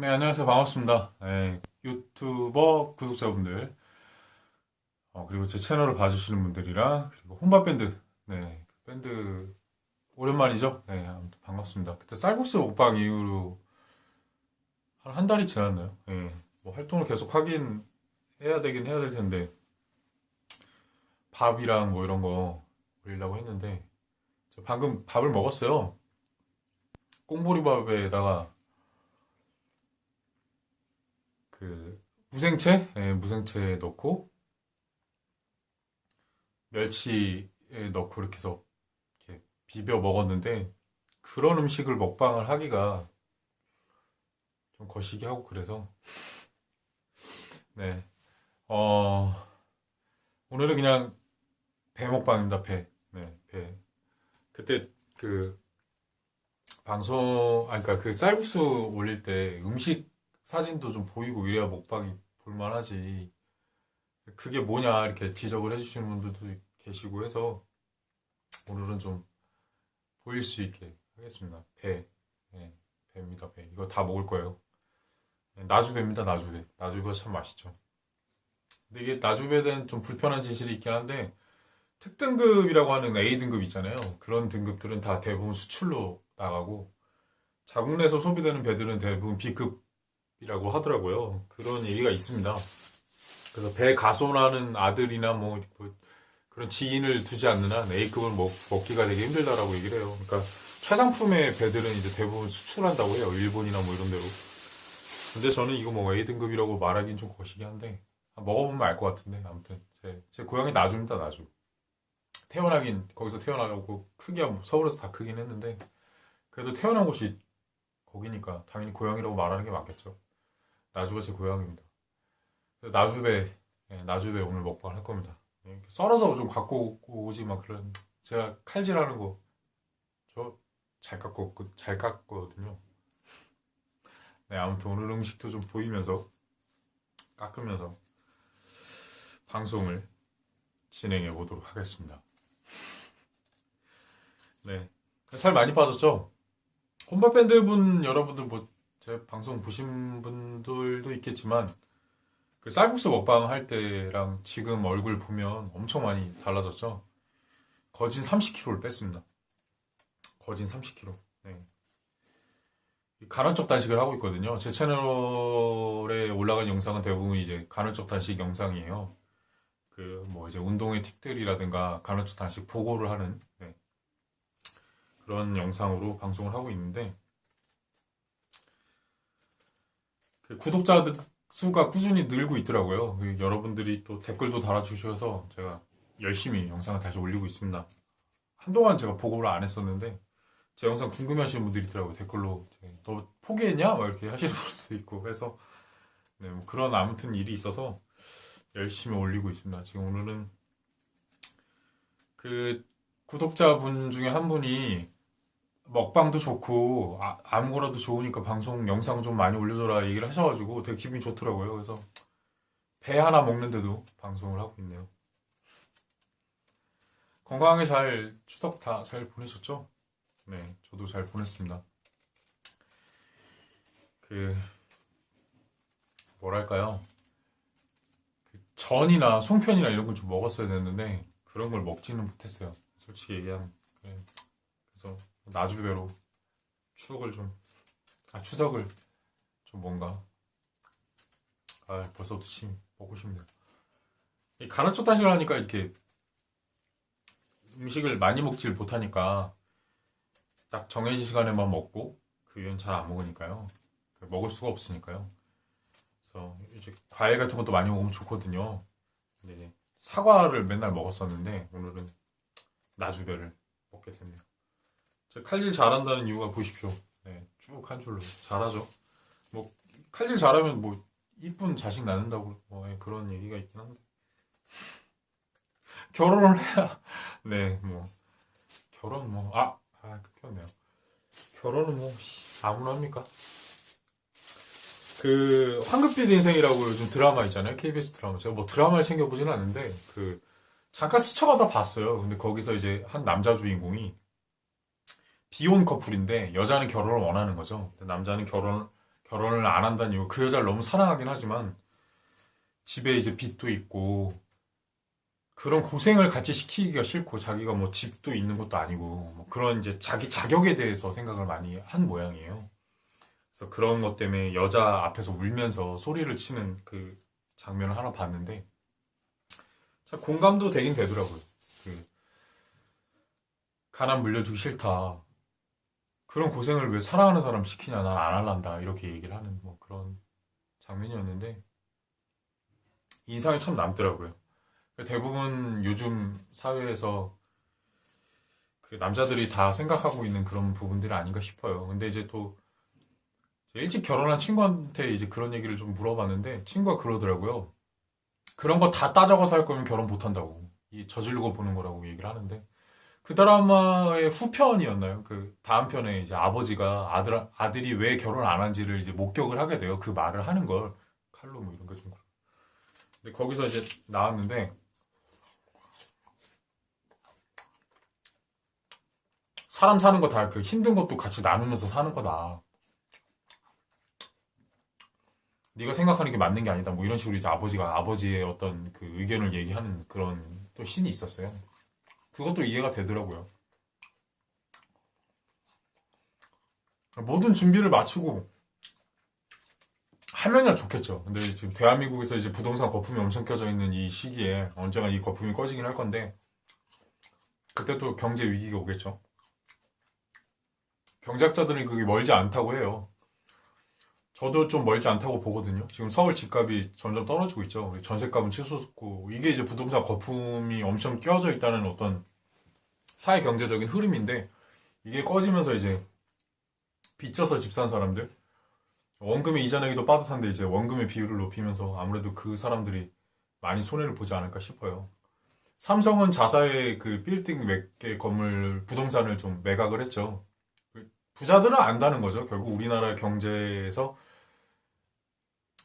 네, 안녕하세요. 반갑습니다. 네, 유튜버 구독자분들, 어, 그리고 제 채널을 봐주시는 분들이랑, 그리고 혼밥밴드, 네, 밴드, 오랜만이죠? 네, 아무튼 반갑습니다. 그때 쌀국수 먹방 이후로 한 한 달이 지났나요? 네, 뭐 활동을 계속 하긴 해야 되긴 해야 될 텐데, 밥이랑 뭐 이런 거 올리려고 했는데, 저 방금 밥을 먹었어요. 꽁보리밥에다가 그 무생채, 예, 무생채 넣고 멸치에 넣고 이렇게 해서 이렇게 비벼 먹었는데 그런 음식을 먹방을 하기가 좀 거시기 하고 그래서 네, 어 오늘은 그냥 배 먹방입니다. 배, 네, 배. 그때 그 방송, 아 그러니까 그 쌀국수 올릴 때 음식 사진도 좀 보이고 이래야 먹방이 볼만하지. 그게 뭐냐 이렇게 지적을 해주시는 분들도 계시고 해서 오늘은 좀 보일 수 있게 하겠습니다. 배, 예, 배입니다. 배. 이거 다 먹을 거예요. 예, 나주배입니다. 나주배. 나주배가 참 맛있죠. 근데 이게 나주배에 대한 좀 불편한 진실이 있긴 한데 특등급이라고 하는 A등급 있잖아요. 그런 등급들은 다 대부분 수출로 나가고 자국 내에서 소비되는 배들은 대부분 B급 이라고 하더라고요. 그런 얘기가 있습니다. 그래서 배 가손하는 아들이나 뭐, 뭐 그런 지인을 두지 않는 한 A급을 먹, 먹기가 되게 힘들다라고 얘기를 해요. 그러니까 최상품의 배들은 이제 대부분 수출한다고 해요. 일본이나 뭐 이런 데로. 근데 저는 이거 뭐 A등급이라고 말하기는 좀 거시기 한데 먹어보면 알 것 같은데 아무튼 제, 제 고향이 나주입니다. 나주. 태어나긴 거기서 태어나고 크기야 뭐 서울에서 다 크긴 했는데 그래도 태어난 곳이 거기니까 당연히 고향이라고 말하는 게 맞겠죠. 나주가 제 고향입니다. 나주배, 예, 나주배 오늘 먹방 할 겁니다. 예, 썰어서 좀 갖고 오지 막 그런 제가 칼질하는 거 저잘 깎고 잘 깎거든요. 네 아무튼 오늘 음식도 좀 보이면서 깎으면서 방송을 진행해 보도록 하겠습니다. 네. 살 많이 빠졌죠? 혼밥 밴드 분 여러분들 뭐 제 방송 보신 분들도 있겠지만 그 쌀국수 먹방 할 때랑 지금 얼굴 보면 엄청 많이 달라졌죠? 거진 30kg를 뺐습니다. 거진 30kg. 네. 간헐적 단식을 하고 있거든요. 제 채널에 올라간 영상은 대부분 이제 간헐적 단식 영상이에요. 그 뭐 이제 운동의 팁들이라든가 간헐적 단식 보고를 하는 네. 그런 영상으로 방송을 하고 있는데 그 구독자 수가 꾸준히 늘고 있더라고요. 그 여러분들이 또 댓글도 달아주셔서 제가 열심히 영상을 다시 올리고 있습니다. 한동안 제가 보고를 안 했었는데 제 영상 궁금해하시는 분들이 있더라고요. 댓글로 너 포기했냐? 막 이렇게 하시는 분들도 있고 해서 네, 뭐 그런 아무튼 일이 있어서 열심히 올리고 있습니다. 지금 오늘은 그 구독자분 중에 한 분이 먹방도 좋고 아, 무거나도 좋으니까 방송 영상 좀 많이 올려줘라 얘기를 하셔가지고 되게 기분이 좋더라고요. 그래서 배 하나 먹는데도 방송을 하고 있네요. 건강하게 잘 추석 다 잘 보내셨죠? 네, 저도 잘 보냈습니다. 그 뭐랄까요? 그 전이나 송편이나 이런 걸 좀 먹었어야 됐는데 그런 걸 먹지는 못했어요. 솔직히 얘기하면 그래. 그래서 나주배로 추억을 좀, 아, 추석을 좀 뭔가, 아, 벌써부터 침 먹고 싶네요. 이 간헐적 단식을 하니까 이렇게 음식을 많이 먹질 못하니까 딱 정해진 시간에만 먹고 그 이후엔 잘 안 먹으니까요. 그 먹을 수가 없으니까요. 그래서 이제 과일 같은 것도 많이 먹으면 좋거든요. 근데 사과를 맨날 먹었었는데 오늘은 나주배를 먹게 됐네요. 제 칼질 잘한다는 이유가 보십시오. 네, 쭉 한 줄로 잘하죠. 뭐 칼질 잘하면 뭐 이쁜 자식 낳는다고 뭐 예, 그런 얘기가 있긴 한데 결혼을 해야 네뭐 결혼 뭐아 아 끊겼네요. 결혼은 뭐 씨, 아무나 합니까? 그 황급빛 인생이라고 요즘 드라마 있잖아요. KBS 드라마. 제가 뭐 드라마를 챙겨보지는 않는데 그 잠깐 스쳐가다 봤어요. 근데 거기서 이제 한 남자 주인공이 비혼 커플인데 여자는 결혼을 원하는 거죠. 남자는 결혼 결혼을 안 한다는 이유 그 여자를 너무 사랑하긴 하지만 집에 이제 빚도 있고 그런 고생을 같이 시키기가 싫고 자기가 뭐 집도 있는 것도 아니고 뭐 그런 이제 자기 자격에 대해서 생각을 많이 한 모양이에요. 그래서 그런 것 때문에 여자 앞에서 울면서 소리를 치는 그 장면을 하나 봤는데 참 공감도 되긴 되더라고요. 그 가난 물려주기 싫다. 그런 고생을 왜 사랑하는 사람 시키냐 난 안 할란다 이렇게 얘기를 하는 뭐 그런 장면이었는데 인상이 참 남더라고요. 대부분 요즘 사회에서 그 남자들이 다 생각하고 있는 그런 부분들이 아닌가 싶어요. 근데 이제 또 일찍 결혼한 친구한테 이제 그런 얘기를 좀 물어봤는데 친구가 그러더라고요. 그런 거 다 따져가서 할 거면 결혼 못 한다고. 이 저지르고 보는 거라고 얘기를 하는데 그 드라마의 후편이었나요? 그 다음 편에 이제 아버지가 아들 아들이 왜 결혼 안 한지를 이제 목격을 하게 돼요. 그 말을 하는 걸 칼로 뭐 이런 거 좀. 근데 거기서 이제 나왔는데 사람 사는 거 다 그 힘든 것도 같이 나누면서 사는 거다. 네가 생각하는 게 맞는 게 아니다. 뭐 이런 식으로 이제 아버지가 아버지의 어떤 그 의견을 얘기하는 그런 또 신이 있었어요. 그것도 이해가 되더라고요. 모든 준비를 마치고 하면야 좋겠죠. 근데 지금 대한민국에서 이제 부동산 거품이 엄청 껴져 있는 이 시기에 언젠가 이 거품이 꺼지긴 할 건데 그때 또 경제 위기가 오겠죠. 경제학자들은 그게 멀지 않다고 해요. 저도 좀 멀지 않다고 보거든요. 지금 서울 집값이 점점 떨어지고 있죠. 전세값은 치솟고 이게 이제 부동산 거품이 엄청 껴져 있다는 어떤 사회 경제적인 흐름인데 이게 꺼지면서 이제 빚져서 집 산 사람들 원금의 이자 내기도 빠듯한데 이제 원금의 비율을 높이면서 아무래도 그 사람들이 많이 손해를 보지 않을까 싶어요. 삼성은 자사의 그 빌딩 몇 개 건물 부동산을 좀 매각을 했죠. 부자들은 안다는 거죠. 결국 우리나라 경제에서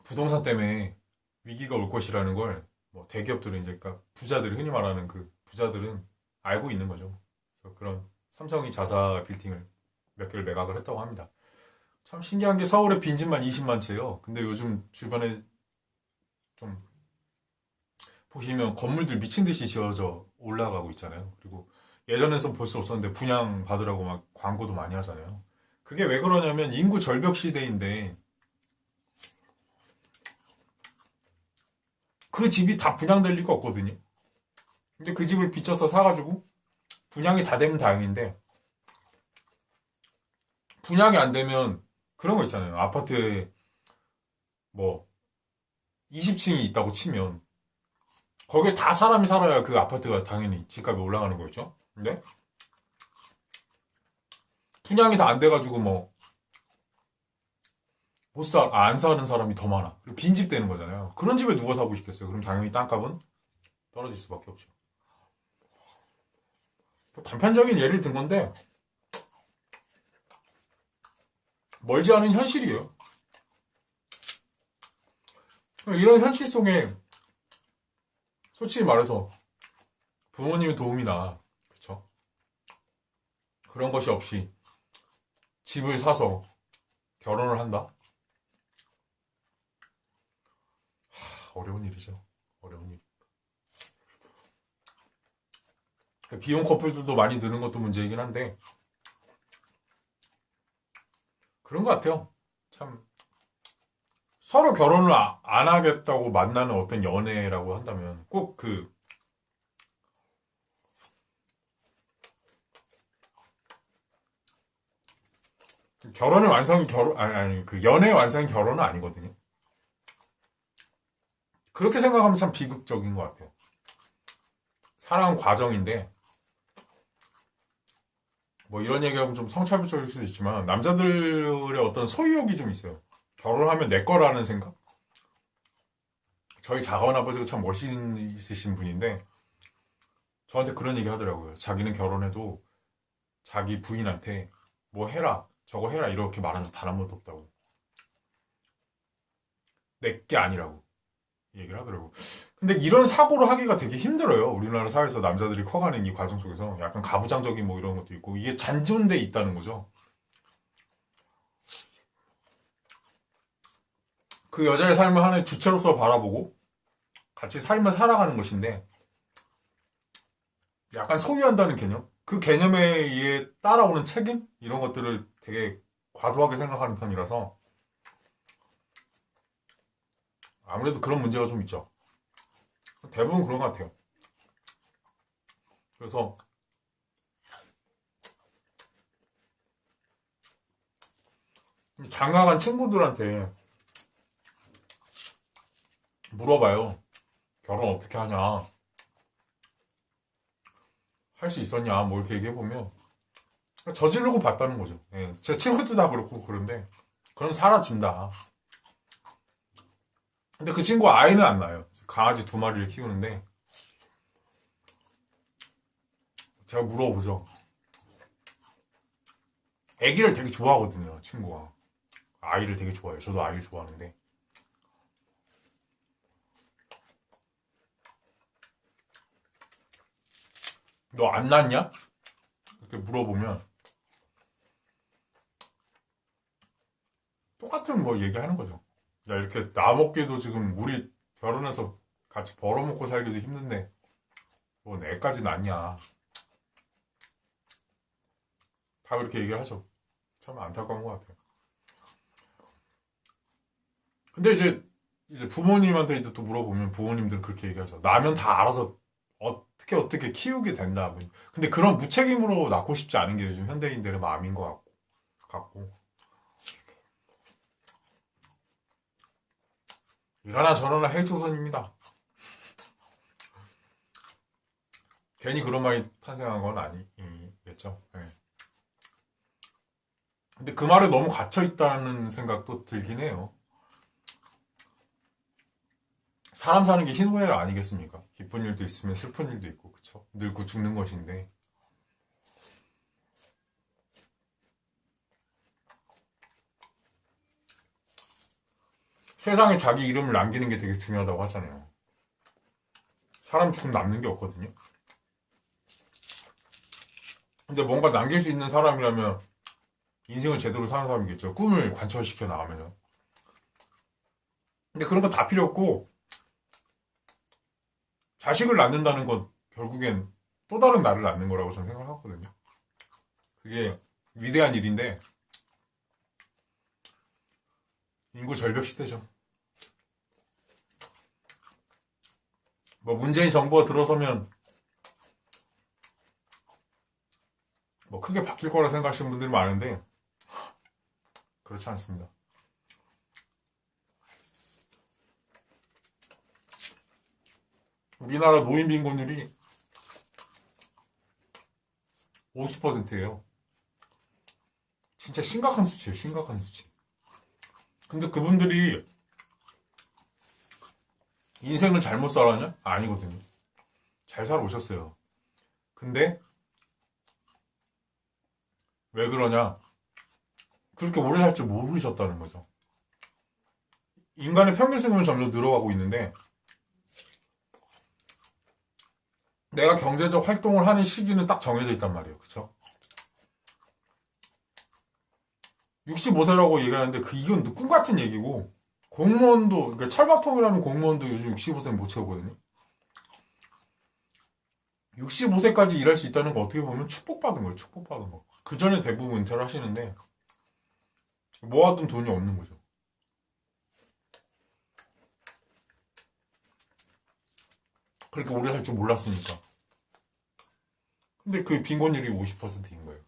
부동산 때문에 위기가 올 것이라는 걸 뭐 대기업들은 이제 그러니까 부자들 흔히 말하는 그 부자들은 알고 있는 거죠. 그래서 그런 삼성이 자사 빌딩을 몇 개를 매각을 했다고 합니다. 참 신기한 게 서울에 빈집만 20만 채예요. 근데 요즘 주변에 좀 보시면 건물들 미친 듯이 지어져 올라가고 있잖아요. 그리고 예전에선 볼 수 없었는데 분양 받으라고 막 광고도 많이 하잖아요. 그게 왜 그러냐면 인구 절벽 시대인데 그 집이 다 분양될 리가 없거든요. 근데 그 집을 빚져서 사가지고 분양이 다 되면 다행인데 분양이 안 되면 그런 거 있잖아요. 아파트에 뭐 20층이 있다고 치면 거기에 다 사람이 살아야 그 아파트가 당연히 집값이 올라가는 거죠. 근데 분양이 다 안 돼가지고 뭐 못 사, 아, 안 사는 사람이 더 많아. 빈집 되는 거잖아요. 그런 집에 누가 사고 싶겠어요? 그럼 당연히 땅값은 떨어질 수밖에 없죠. 뭐 단편적인 예를 든 건데 멀지 않은 현실이에요. 이런 현실 속에 솔직히 말해서 부모님의 도움이나 그쵸? 그런 것이 없이 집을 사서 결혼을 한다? 하, 어려운 일이죠. 어려운 일. 비혼 커플들도 많이 느는 것도 문제이긴 한데 그런 것 같아요. 참 서로 결혼을 아- 안 하겠다고 만나는 어떤 연애라고 한다면 꼭 그 결혼의 완성이 결혼 아니 아니 그 연애의 완성이 결혼은 아니거든요. 그렇게 생각하면 참 비극적인 것 같아요. 사랑은 과정인데 뭐 이런 얘기하면 좀 성차별적일 수도 있지만 남자들의 어떤 소유욕이 좀 있어요. 결혼하면 내 거라는 생각. 저희 작은 아버지가 참 멋있으신 분인데 저한테 그런 얘기 하더라고요. 자기는 결혼해도 자기 부인한테 뭐 해라 저거 해라 이렇게 말한 적 단 한 번도 없다고. 내 게 아니라고 얘기를 하더라고. 근데 이런 사고를 하기가 되게 힘들어요. 우리나라 사회에서 남자들이 커가는 이 과정 속에서 약간 가부장적인 뭐 이런 것도 있고 이게 잔존돼 있다는 거죠. 그 여자의 삶을 하나의 주체로서 바라보고 같이 삶을 살아가는 것인데 약간 소유한다는 개념? 그 개념에 의해 따라오는 책임? 이런 것들을 되게 과도하게 생각하는 편이라서 아무래도 그런 문제가 좀 있죠. 대부분 그런 것 같아요. 그래서 장가간 친구들한테 물어봐요. 결혼 어떻게 하냐. 할 수 있었냐. 뭐 이렇게 얘기해보면 저지르고 봤다는 거죠. 예, 제 친구도 다 그렇고 그런데 그럼 사라진다. 근데 그 친구 아이는 안 낳아요. 강아지 두 마리를 키우는데 제가 물어보죠. 아기를 되게 좋아하거든요, 친구가. 아이를 되게 좋아해요. 저도 아이를 좋아하는데. 너 안 낳냐? 이렇게 물어보면 똑같은 뭐 얘기하는 거죠. 야 이렇게 나 먹기도 지금 우리 결혼해서 같이 벌어먹고 살기도 힘든데 뭐 내까지 낳냐? 다 그렇게 얘기를 하죠. 참 안타까운 것 같아요. 근데 이제 이제 부모님한테 이제 또 물어보면 부모님들은 그렇게 얘기하죠. 나면 다 알아서 어떻게 어떻게 키우게 된다. 뭐. 근데 그런 무책임으로 낳고 싶지 않은 게 요즘 현대인들의 마음인 것 같고. 이러나 저러나 헬조선입니다. 괜히 그런 말이 탄생한 건 아니겠죠. 네. 근데 그 말에 너무 갇혀 있다는 생각도 들긴 해요. 사람 사는 게 희노애락 아니겠습니까? 기쁜 일도 있으면 슬픈 일도 있고, 그쵸? 늙고 죽는 것인데. 세상에 자기 이름을 남기는 게 되게 중요하다고 하잖아요. 사람 죽으면 남는 게 없거든요. 근데 뭔가 남길 수 있는 사람이라면 인생을 제대로 사는 사람이겠죠. 꿈을 관철시켜 나가면서. 근데 그런 거다 필요 없고, 자식을 낳는다는 건 결국엔 또 다른 나를 낳는 거라고 저는 생각하거든요. 그게 위대한 일인데, 인구 절벽 시대죠. 뭐 문재인 정부가 들어서면 뭐 크게 바뀔 거라 생각하시는 분들이 많은데 그렇지 않습니다. 우리나라 노인 빈곤율이 50%예요. 진짜 심각한 수치예요. 심각한 수치. 근데 그분들이 인생을 잘못 살았냐? 아니거든요. 잘 살아오셨어요. 근데 왜 그러냐? 그렇게 오래 살 줄 모르셨다는 거죠. 인간의 평균 수명은 점점 늘어가고 있는데 내가 경제적 활동을 하는 시기는 딱 정해져 있단 말이에요. 그쵸? 65세라고 얘기하는데 그 이건 꿈 같은 얘기고 공무원도 그러니까 철밥통이라는 공무원도 요즘 65세는 못 채우거든요. 65세까지 일할 수 있다는 거 어떻게 보면 축복받은 거예요. 축복받은 거. 그 전에 대부분 은퇴를 하시는데 모아둔 돈이 없는 거죠. 그렇게 오래 살 줄 몰랐으니까. 근데 그 빈곤율이 50%인 거예요.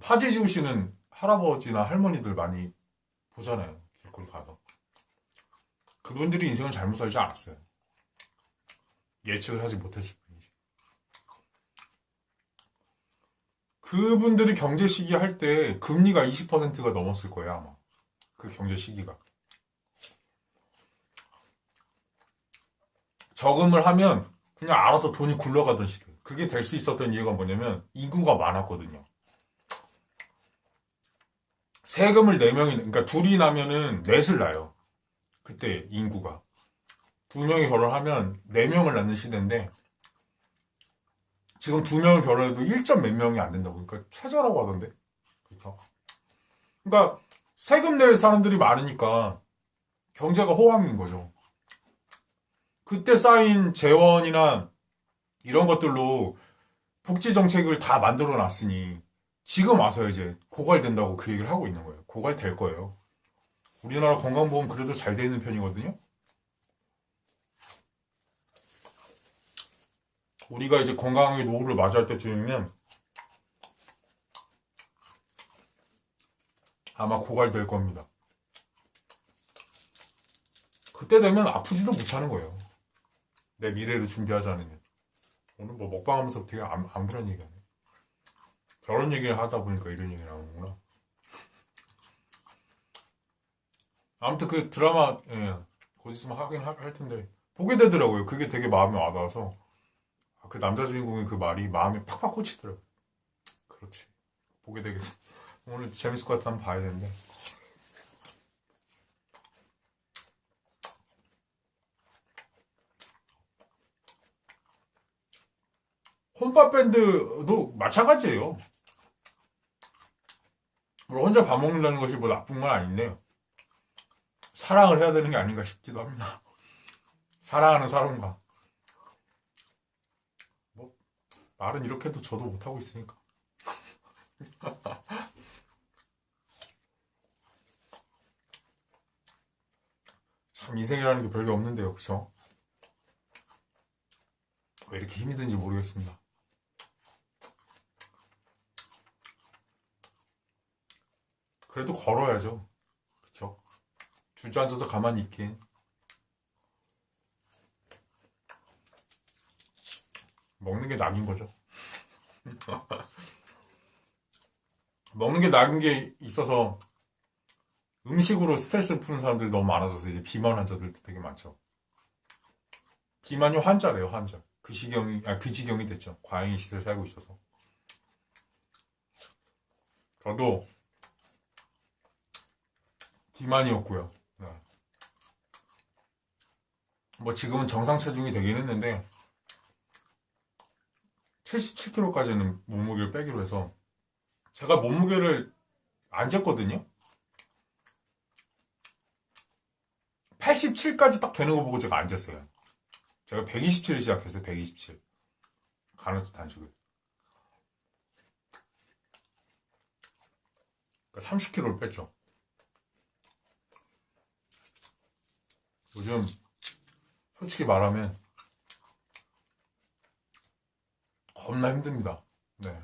파지 지우시는 할아버지나 할머니들 많이 보잖아요. 길거리 가서. 그분들이 인생을 잘못 살지 않았어요. 예측을 하지 못했을 뿐이지. 그분들이 경제 시기 할 때 금리가 20%가 넘었을 거예요, 아마. 그 경제 시기가. 저금을 하면 그냥 알아서 돈이 굴러가던 시대. 그게 될 수 있었던 이유가 뭐냐면 인구가 많았거든요. 세금을 4명이, 그러니까 둘이 나면은 넷을 낳아요. 그때 인구가. 두 명이 결혼하면 4명을 낳는 시대인데, 지금 두 명을 결혼해도 1점 몇 명이 안 된다고. 그러니까 최저라고 하던데. 그러니까. 그러니까 세금 낼 사람들이 많으니까 경제가 호황인 거죠. 그때 쌓인 재원이나 이런 것들로 복지 정책을 다 만들어 놨으니 지금 와서 이제 고갈된다고 그 얘기를 하고 있는 거예요. 고갈될 거예요. 우리나라 건강보험 그래도 잘 돼 있는 편이거든요. 우리가 이제 건강하게 노후를 맞이할 때쯤이면 아마 고갈될 겁니다. 그때 되면 아프지도 못하는 거예요. 내 미래를 준비하지 않으면. 오늘 뭐 먹방하면서 되게 안, 아무런 얘기하네. 결혼 얘기를 하다 보니까 이런 얘기 나오는구나. 아무튼 그 드라마, 예, 곧 있으면 하긴 하- 할 텐데, 보게 되더라고요. 그게 되게 마음에 와닿아서. 아, 그 남자 주인공의 그 말이 마음에 팍팍 꽂히더라고요. 그렇지. 보게 되겠어. 오늘 재밌을 것 같아 한번 봐야 되는데. 혼밥 밴드도 마찬가지예요. 뭐 혼자 밥 먹는다는 것이 뭐 나쁜 건 아닌데 사랑을 해야 되는 게 아닌가 싶기도 합니다. 사랑하는 사람과 뭐 말은 이렇게 해도 저도 못하고 있으니까 참 인생이라는 게 별게 없는데요, 그쵸? 왜 이렇게 힘이 든지 모르겠습니다. 그래도 걸어야죠. 그쵸? 주저앉아서 가만히 있긴. 먹는 게 낙인 거죠. 먹는 게 낙인 게 있어서 음식으로 스트레스를 푸는 사람들이 너무 많아져서 이제 비만 환자들도 되게 많죠. 비만이 환자래요, 환자. 그 시경이, 아, 그 지경이 됐죠. 과잉 시대를 살고 있어서. 저도 비만이었고요. 네. 뭐 지금은 정상 체중이 되긴 했는데 77kg까지는 몸무게를 빼기로 해서 제가 몸무게를 안 쟀거든요. 87까지 딱 되는 거 보고 제가 안 쟀어요. 제가 127을 시작했어요. 127. 간헐적 단식을. 그러니까 30kg를 뺐죠. 요즘 솔직히 말하면 겁나 힘듭니다. 네.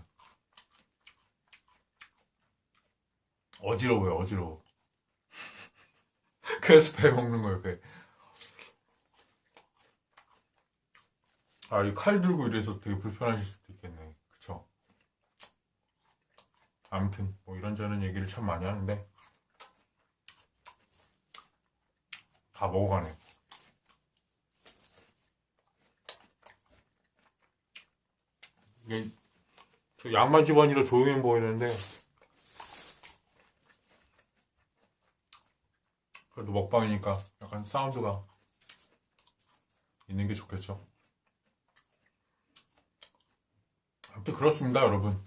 어지러워요, 어지러워. 그래서 배 먹는 거예요, 배. 아, 이 칼 들고 이래서 되게 불편하실 수도 있겠네. 그쵸? 아무튼, 뭐 이런저런 얘기를 참 많이 하는데, 다 먹어가네. 이게, 저 양반 집안이라 조용해 보이는데, 그래도 먹방이니까 약간 사운드가 있는 게 좋겠죠. 아무튼 그렇습니다, 여러분.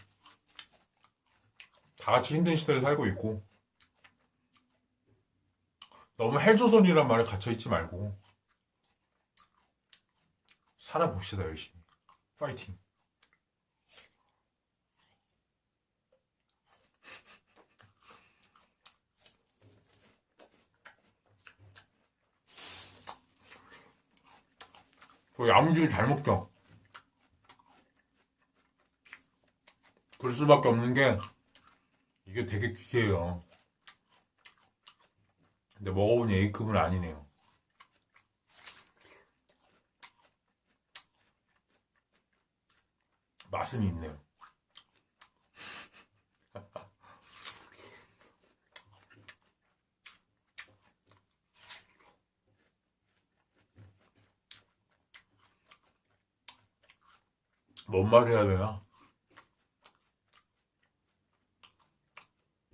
다 같이 힘든 시대를 살고 있고, 너무 헬조선이란 말에 갇혀있지 말고, 살아봅시다, 열심히. 파이팅. 저 야무지게 잘 먹죠? 그럴 수밖에 없는 게, 이게 되게 귀해요. 근데 먹어보니 A급은 아니네요. 맛은 있네요. 뭔 말 해야 되나?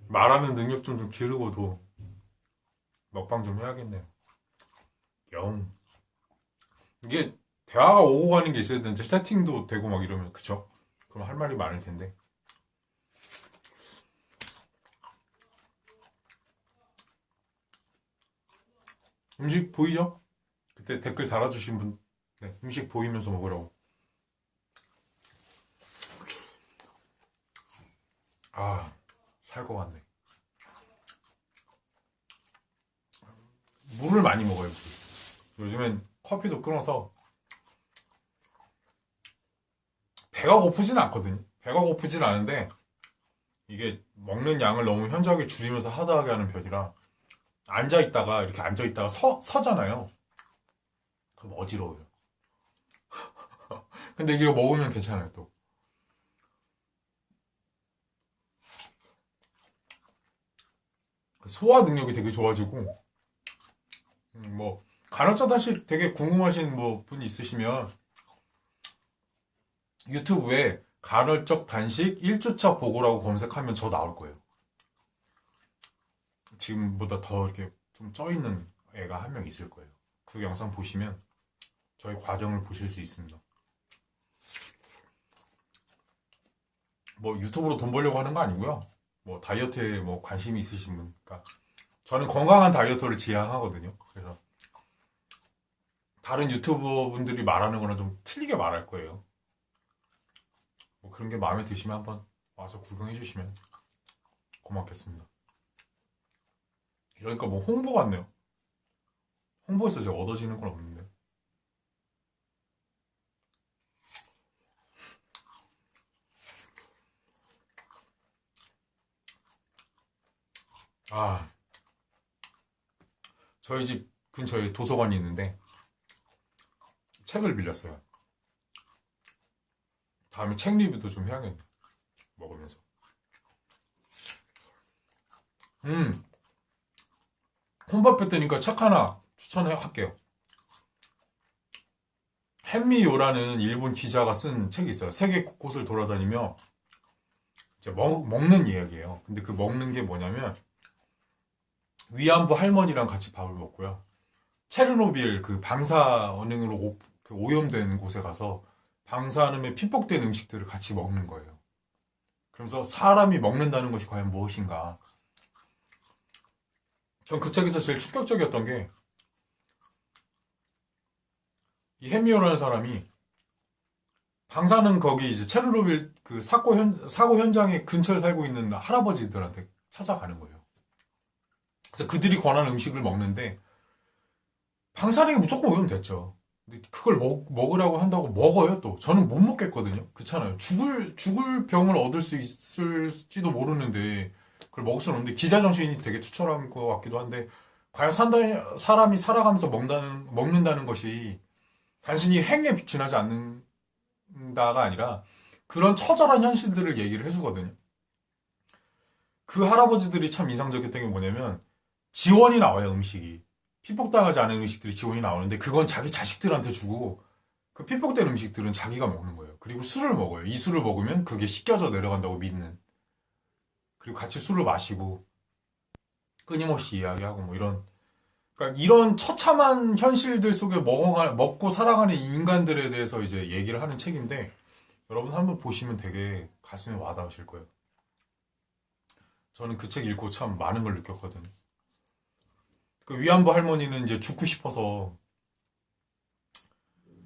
말하는 능력 좀, 좀 기르고도 먹방 좀 해야겠네요. 영. 이게 대화가 오고 가는 게 있어야 되는데 채팅도 되고 막 이러면 그쵸? 그럼 할 말이 많을 텐데. 음식 보이죠? 그때 댓글 달아주신 분, 네, 음식 보이면서 먹으라고. 아, 살 것 같네. 물을 많이 먹어요, 물. 요즘엔 커피도 끊어서 배가 고프진 않거든요. 배가 고프진 않은데 이게 먹는 양을 너무 현저하게 줄이면서 하다하게 하는 편이라 앉아 있다가 이렇게 앉아 있다가 서 서잖아요. 그럼 어지러워요. 근데 이거 먹으면 괜찮아요 또. 소화 능력이 되게 좋아지고 음, 뭐 간헐적 단식 되게 궁금하신 뭐 분이 있으시면 유튜브에 간헐적 단식 1주차 보고라고 검색하면 저 나올 거예요. 지금보다 더 이렇게 좀 쪄있는 애가 한 명 있을 거예요. 그 영상 보시면 저희 과정을 보실 수 있습니다. 뭐 유튜브로 돈 벌려고 하는 거 아니고요. 뭐 다이어트에 뭐 관심이 있으신 분, 그러니까 저는 건강한 다이어트를 지향하거든요. 그래서 다른 유튜버 분들이 말하는 거랑 좀 틀리게 말할 거예요. 뭐 그런 게 마음에 드시면 한번 와서 구경해 주시면 고맙겠습니다. 이러니까 뭐 홍보 같네요. 홍보에서 제가 얻어지는 건 없는데. 아, 저희 집 근처에 도서관이 있는데 책을 빌렸어요. 다음에 책 리뷰도 좀 해야겠네. 먹으면서. 음, 혼밥 했다니까 책 하나 추천해 할게요. 햄미요라는 일본 기자가 쓴 책이 있어요. 세계 곳곳을 돌아다니며 먹, 먹는 이야기예요. 근데 그 먹는 게 뭐냐면 위안부 할머니랑 같이 밥을 먹고요. 체르노빌 그 방사능으로 오, 그 오염된 곳에 가서 방사능에 피폭된 음식들을 같이 먹는 거예요. 그러면서 사람이 먹는다는 것이 과연 무엇인가? 전 그 책에서 제일 충격적이었던 게 이 햄미오라는 사람이 방사능 거기 이제 체르노빌 그 사고 현 사고 현장에 근처에 살고 있는 할아버지들한테 찾아가는 거예요. 그래서 그들이 권하는 음식을 먹는데 방사능이 무조건 오염 됐죠. 근데 그걸 먹, 먹으라고 한다고 먹어요 또. 저는 못 먹겠거든요. 그렇잖아요. 죽을 죽을 병을 얻을 수 있을지도 모르는데 그걸 먹을 수는 없는데 기자 정신이 되게 투철한 것 같기도 한데 과연 산다, 사람이 살아가면서 먹는다는 먹는다는 것이 단순히 행에 지나지 않는다가 아니라 그런 처절한 현실들을 얘기를 해주거든요. 그 할아버지들이 참 인상적이었던 게 뭐냐면 지원이 나와요 음식이 피폭당하지 않은 음식들이 지원이 나오는데 그건 자기 자식들한테 주고 그 피폭된 음식들은 자기가 먹는 거예요. 그리고 술을 먹어요. 이 술을 먹으면 그게 씻겨져 내려간다고 믿는. 그리고 같이 술을 마시고 끊임없이 이야기하고 뭐 이런 그러니까 이런 처참한 현실들 속에 먹어가, 먹고 살아가는 인간들에 대해서 이제 얘기를 하는 책인데 여러분 한번 보시면 되게 가슴에 와닿으실 거예요. 저는 그 책 읽고 참 많은 걸 느꼈거든요. 그 위안부 할머니는 이제 죽고 싶어서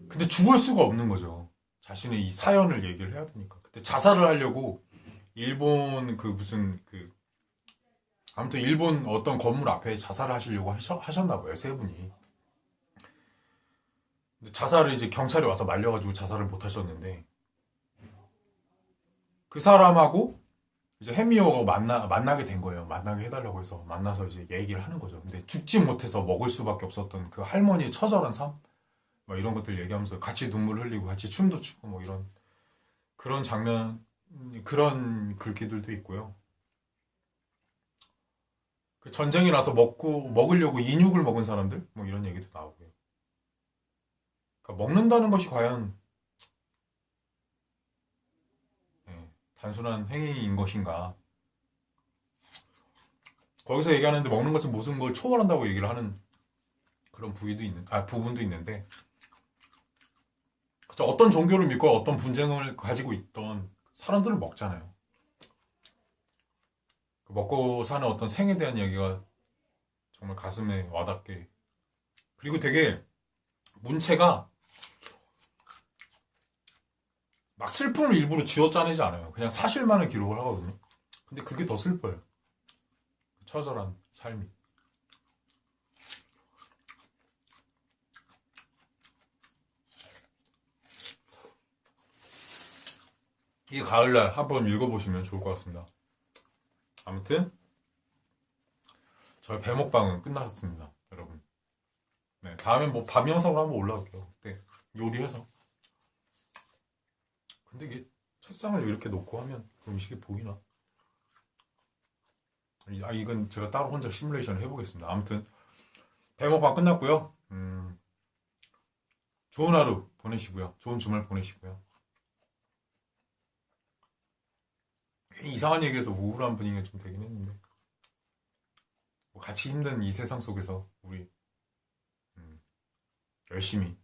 근데 죽을 수가 없는 거죠. 자신의 이 사연을 얘기를 해야 되니까. 그때 자살을 하려고 일본 그 무슨 그 아무튼 일본 어떤 건물 앞에 자살을 하시려고 하셨, 하셨나 봐요 세 분이. 자살을 이제 경찰이 와서 말려가지고 자살을 못 하셨는데 그 사람하고 이제 햄미오가 만나 만나게 된 거예요. 만나게 해달라고 해서 만나서 이제 얘기를 하는 거죠. 근데 죽지 못해서 먹을 수밖에 없었던 그 할머니의 처절한 삶, 뭐 이런 것들 얘기하면서 같이 눈물 흘리고 같이 춤도 추고 뭐 이런 그런 장면 그런 글귀들도 있고요. 그 전쟁이 나서 먹고 먹으려고 인육을 먹은 사람들 뭐 이런 얘기도 나오고요. 그러니까 먹는다는 것이 과연 예, 단순한 행위인 것인가? 거기서 얘기하는데 먹는 것은 모든 걸 초월한다고 얘기를 하는 그런 부위도 있는 아 부분도 있는데 그쵸, 어떤 종교를 믿고 어떤 분쟁을 가지고 있던 사람들은 먹잖아요. 그 먹고 사는 어떤 생에 대한 이야기가 정말 가슴에 와닿게 그리고 되게 문체가 막 슬픔을 일부러 쥐어짜내지 않아요. 그냥 사실만을 기록을 하거든요. 근데 그게 더 슬퍼요. 처절한 삶이. 이 가을날 한번 읽어보시면 좋을 것 같습니다. 아무튼 저희 배먹방은 끝났습니다, 여러분. 네, 다음에 뭐 밤 영상으로 한번 올라올게요. 그때 요리해서. 근데 이게 책상을 이렇게 놓고 하면 그 음식이 보이나? 아, 이건 제가 따로 혼자 시뮬레이션을 해보겠습니다. 아무튼 배먹방 끝났고요. 음, 좋은 하루 보내시고요. 좋은 주말 보내시고요. 이상한 얘기해서 우울한 분위기가 좀 되긴 했는데 뭐 같이 힘든 이 세상 속에서 우리 음, 열심히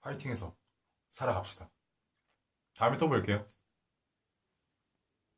파이팅해서 살아갑시다. 다음에 또 볼게요.